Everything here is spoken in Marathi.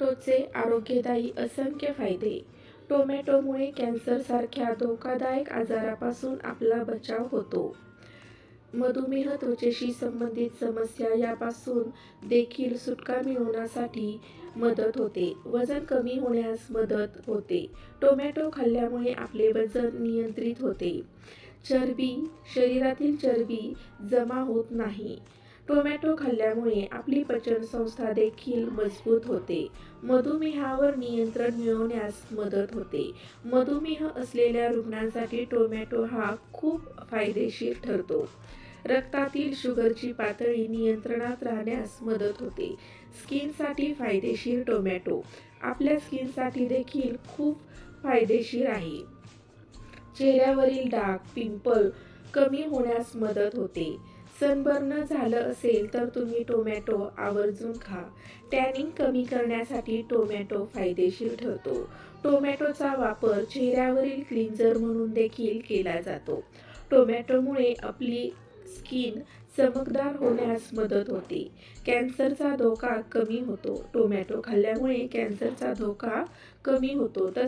टोमॅटोचे आरोग्यदायी असंख्य फायदे. टोमॅटोमुळे कॅन्सरसारख्या धोकादायक आजारापासून आपला बचाव होतो. मधुमेह त्वचेशी संबंधित समस्या यापासून देखील सुटका मिळवण्यासाठी मदत होते. वजन कमी होण्यास मदत होते. टोमॅटो खाल्ल्यामुळे आपले वजन नियंत्रित होते. चरबी शरीरातील चरबी जमा होत नाही. टोमॅटो खाल्ल्यामुळे आपली पचनसंस्था देखील मजबूत होते. मधुमेहावर नियंत्रण मिळवण्यास मदत होते. मधुमेह असलेल्या रुग्णांसाठी टोमॅटो हा खूप फायदेशीर ठरतो. रक्तातील शुगरची पातळी नियंत्रणात राहण्यास मदत होते. स्किनसाठी फायदेशीर टोमॅटो. आपल्या स्किनसाठी देखील खूप फायदेशीर आहे. चेहऱ्यावरील डाग पिंपल कमी होण्यास मदत होते. सनबर्न झालं असेल तर तुम्ही टोमॅटो आवर्जून खा. टॅनिंग कमी करण्यासाठी टोमॅटो फायदेशीर ठरतो. टोमॅटोचा वापर चेहऱ्यावरील क्लिन्झर म्हणून देखील केला जातो. टोमॅटोमुळे आपली स्किन चमकदार होण्यास मदत होते. कॅन्सरचा धोका कमी होतो. टोमॅटो खाल्ल्यामुळे कॅन्सरचा धोका कमी होतो. तर